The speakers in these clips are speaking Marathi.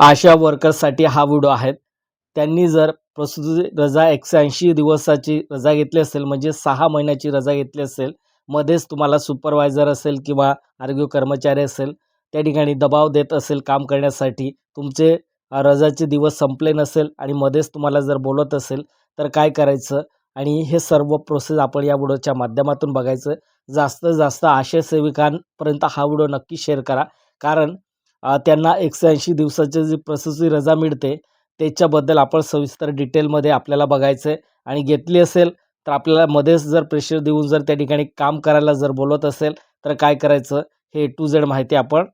आशा वर्कर्ससाठी हा व्हिडिओ आहे त्यांनी जर प्रसूती रजा एकशे ऐंशी दिवसाची रजा घेतली असेल म्हणजे सहा महिन्याची रजा घेतली असेल मध्येच तुम्हाला सुपरवायझर असेल किंवा आरोग्य कर्मचारी असेल त्या ठिकाणी दबाव देत असेल काम करण्यासाठी तुमचे रजाचे दिवस संपले नसेल आणि मध्येच तुम्हाला जर बोलत असेल तर काय करायचं? आणि हे सर्व प्रोसेस आपण या व्हिडिओच्या माध्यमातून बघायचं. जास्तीत जास्त आशयसेविकांपर्यंत हा व्हिडिओ नक्की शेअर करा. कारण त्यांना एकशे ऐंशी दिवसाची जी प्रसूती रजा मिळते त्याच्याबद्दल आपण सविस्तर डिटेलमध्ये आपल्याला बघायचं आहे आणि घेतली असेल तर आपल्याला मध्येच जर प्रेशर देऊन जर त्या ठिकाणी काम करायला जर बोलत असेल तर काय करायचं? हे टू झेड माहिती आपण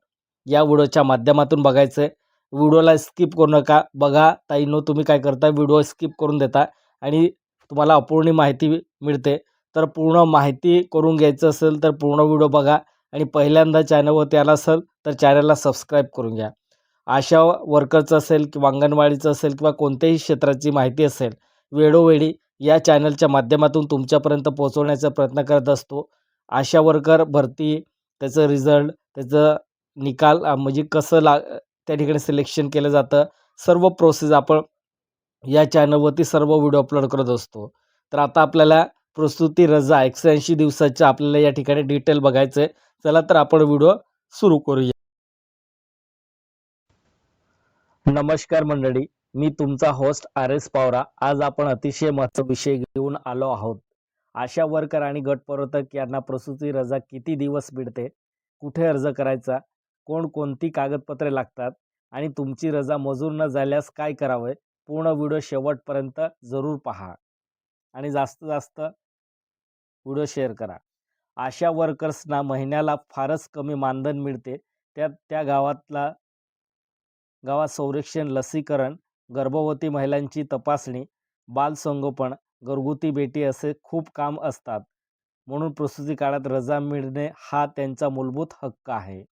या व्हिडिओच्या माध्यमातून बघायचं आहे व्हिडिओला स्किप करू नका. बघा ताईनो तुम्ही काय करता व्हिडिओ स्किप करून देता आणि तुम्हाला अपूर्ण माहिती मिळते. तर पूर्ण माहिती करून घ्यायचं असेल तर पूर्ण व्हिडिओ बघा. आणि पहिल्यांदा चॅनलवरती आला असेल तर चॅनलला सबस्क्राईब करून घ्या. आशा वर्करचं असेल किंवा अंगणवाडीचं असेल किंवा कोणत्याही क्षेत्राची माहिती असेल वेळोवेळी या चॅनलच्या माध्यमातून तुमच्यापर्यंत पोहोचवण्याचा प्रयत्न करत असतो. आशा वर्कर भरती त्याचं रिझल्ट त्याचं निकाल म्हणजे कसं ला त्या ठिकाणी सिलेक्शन केलं जातं सर्व प्रोसेस आपण या चॅनलवरती सर्व व्हिडिओ अपलोड करत असतो. तर आता आपल्याला प्रस्तुती रजा एकशे ऐंशी दिवसाच्या आपल्याला या ठिकाणी डिटेल बघायचं आहे चला तर आपण व्हिडिओ सुरू करूया. नमस्कार मंडळी मी तुमचा होस्ट आर एस पावरा. आज आपण अतिशय महत्त्वाचा विषय घेऊन आलो आहोत. आशा वर्कर आणि गट प्रवर्तक यांना प्रसूती रजा किती दिवस मिळते कुठे अर्ज करायचा कोण कोणती कागदपत्रे लागतात आणि तुमची रजा मजूर न झाल्यास काय करावे पूर्ण व्हिडिओ शेवटपर्यंत जरूर पहा. आणि जास्त जास्त व्हिडिओ शेअर करा. आशा वर्कर्सना महिन्याला फारच कमी मानधन मिळते. त्यात त्या गावातला गावात संरक्षण लसीकरण गर्भवती महिलांची तपासणी बालसंगोपन घरगुती बेटी असे खूप काम असतात. म्हणून प्रसूती काळात रजा मिळणे हा त्यांचा मूलभूत हक्क आहे.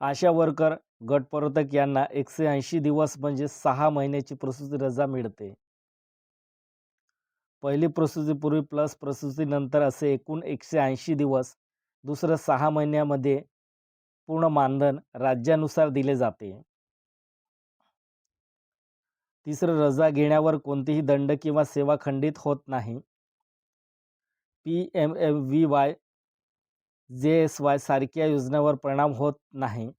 आशा वर्कर गट यांना एकशे ऐंशी दिवस म्हणजे सहा महिन्याची प्रसूती रजा मिळते. पहिली प्रसूतीपूर्वी प्लस प्रसूतीनंतर असे एकूण एकशे ऐंशी दिवस दुसरं सहा महिन्यामध्ये पूर्ण मानधन राज्यानुसार दिले जाते. तिसरं रजा घेण्यावर कोणतीही दंड किंवा सेवा खंडित होत नाही. P M M V Y J S Y सारख्या योजनेवर परिणाम होत नाही.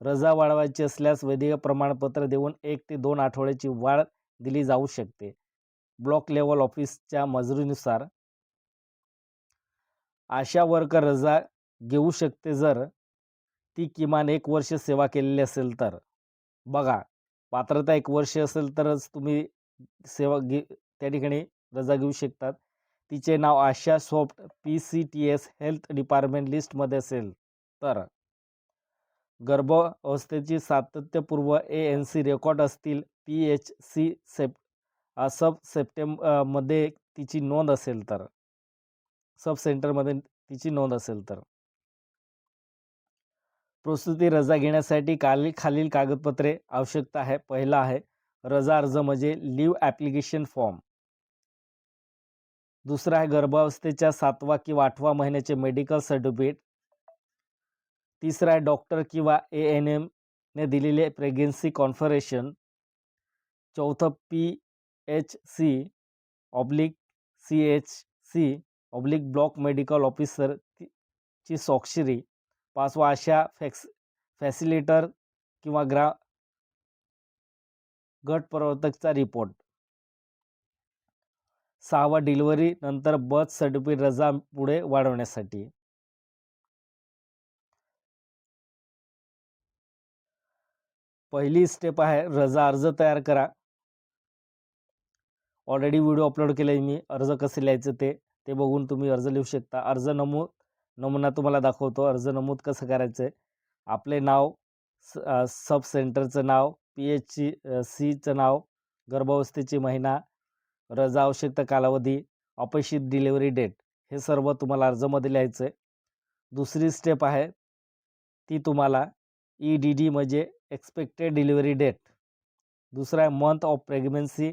रजा वाढवायची असल्यास वैद्यकीय प्रमाणपत्र देऊन एक ते दोन आठवड्याची वाढ दिली जाऊ शकते. ब्लॉक लेवल ऑफिसच्या मजुरीनुसार आशा वर्कर रजा घेऊ शकते जर ती किमान एक वर्ष सेवा केलेली असेल तर. बघा पात्रता एक वर्ष असेल तरच तुम्ही सेवा घे त्या ठिकाणी रजा घेऊ शकतात. तिचे नाव ASHA soft P C T S health department लिस्टमध्ये असेल तर. गर्भावस्थेची सातत्यपूर्व ए एन सी रेकॉर्ड असतील पी एच सी सेप सब सप्टेंबमध्ये तिची नोंद असेल तर. सब सेंटरमध्ये तिची नोंद असेल तर. प्रसूती रजा घेण्यासाठी खाली खालील कागदपत्रे आवश्यकता आहे. पहिला आहे रजा अर्ज म्हणजे लिव्ह ॲप्लिकेशन फॉर्म. दुसरा आहे गर्भावस्थेच्या सातवा किंवा आठवा महिन्याचे मेडिकल सर्टिफिकेट. तिसरा आहे डॉक्टर किंवा ए एन एमने दिलेले प्रेग्नेन्सी कॉन्फरेशन. चौथं P H C oblique C H C oblique block medical officer ची स्वाक्षरी. पाचवा अशा फॅक्स फॅसिलिटर किंवा ग्रा गट प्रवर्तकचा रिपोर्ट सहावा डिलिव्हरी नंतर बर्थ सर्टिफिकेट रजा पुढे वाढवण्यासाठी. पहिली स्टेप आहे रजा अर्ज तयार करा. ऑलरेडी व्हिडिओ अपलोड केला आहे मी. अर्ज कसे लिहायचं ते ते बघून तुम्ही अर्ज लिहू शकता. अर्ज नमूद नमुना तुम्हाला दाखवतो. अर्ज नमूद कसं करायचं आहे आपले नाव स सब सेंटरचं नाव पी एच सी सीचं नाव गर्भावस्थेची महिना रजा आवश्यकता कालावधी अपेक्षित डिलिव्हरी डेट हे सर्व तुम्हाला अर्जामध्ये लिहायचं आहे दुसरी स्टेप आहे ती तुम्हाला ई डी डी म्हणजे एक्सपेक्टेड डिलिव्हरी डेट दुसरा आहे मंथ ऑफ प्रेग्नन्सी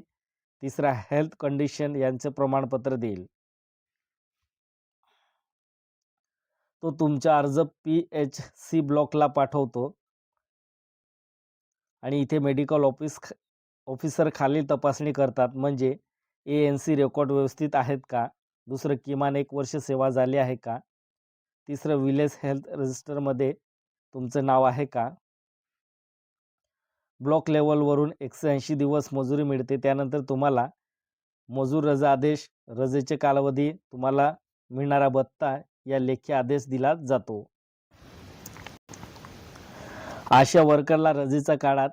तिसरा हेल्थ कंडिशन यांचं प्रमाणपत्र देईल. तो तुमचा अर्ज पी एच सी ब्लॉकला पाठवतो. आणि इथे मेडिकल ऑफिस ख ऑफिसर खालील तपासणी करतात. म्हणजे ए एन सी रेकॉर्ड व्यवस्थित आहेत का? दुसरं किमान एक वर्ष सेवा झाली आहे का? तिसरं विलेज हेल्थ रजिस्टरमध्ये तुमचं नाव आहे का? ब्लॉक लेवलवरून एकशे ऐंशी दिवस मजुरी मिळते. त्यानंतर तुम्हाला मजूर रजा आदेश रजेचे कालावधी तुम्हाला मिळणारा भत्ता या लेखी आदेश दिला जातो. आशा वर्करला रजेच्या काळात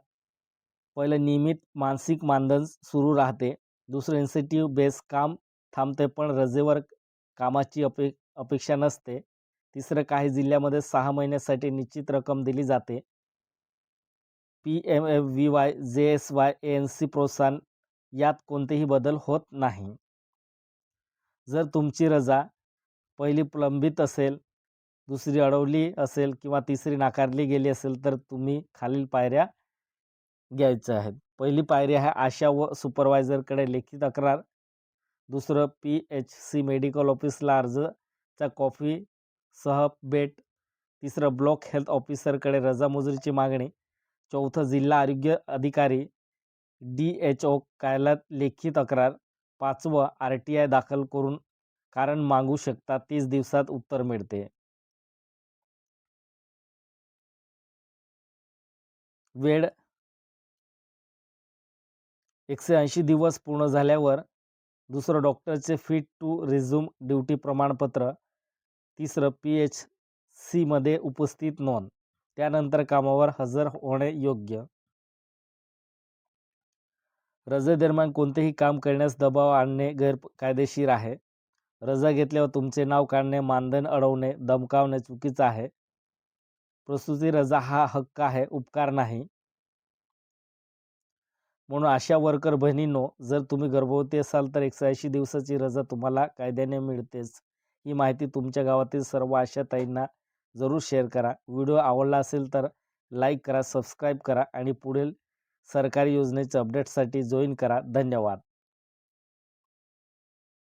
पहिलं नियमित मानसिक मानधन सुरू राहते. दुसरं इन्सेंटिव्ह बेस काम थांबते पण रजेवर कामाची अपे अपेक्षा नसते. तिसरं काही जिल्ह्यामध्ये सहा महिन्यासाठी निश्चित रक्कम दिली जाते. P M F V Y J S Y A N C प्रोत्साहन यात कोणतेही बदल होत नाही. जर तुमची रजा पहिली प्रलंबित असेल दुसरी अडवली असेल किंवा तिसरी नाकारली गेली असेल तर तुम्ही खालील पायऱ्या घ्यायच्या आहेत. पहिली पायरी आहे आशा व सुपरवायझरकडे लेखी तक्रार. दुसरं पी एच सी मेडिकल ऑफिसला अर्जचा कॉफी सह भेट. तिसरं ब्लॉक हेल्थ ऑफिसरकडे रजामजुरीची मागणी. चौथं जिल्हा आरोग्य अधिकारी डी एच ओ कार्यालयात लेखी तक्रार पाचवं आर टी आय दाखल करून कारण मागू शकता तीस दिवसात उत्तर मिळते. वेळ एकशे ऐंशी दिवस पूर्ण झाल्यावर दुसरं डॉक्टरचे फिट टू रिझ्यूम ड्युटी प्रमाणपत्र तिसरं पी एच सीमध्ये उपस्थित नोंद. त्यानंतर कामावर हजर होणे योग्य. रजेदरम्यान कोणतेही काम करण्यास दबाव आणणे गैरकायदेशीर आहे. रजा घेतल्यावर तुमचे नाव काढणे मानधन अडवणे धमकावणे चुकीचं आहे. प्रसूती रजा हा हक्क आहे उपकार नाही. म्हणून अशा वर्कर बहिणींनो जर तुम्ही गर्भवती असाल तर एकशे ऐंशी दिवसाची रजा तुम्हाला कायद्याने मिळतेच. ही माहिती तुमच्या गावातील सर्व आशाताईंना जरूर शेअर करा. व्हिडिओ आवडला असेल तर लाईक करा सबस्क्राईब करा आणि पुढील सरकारी योजनेच्या अपडेटसाठी जॉईन करा. धन्यवाद.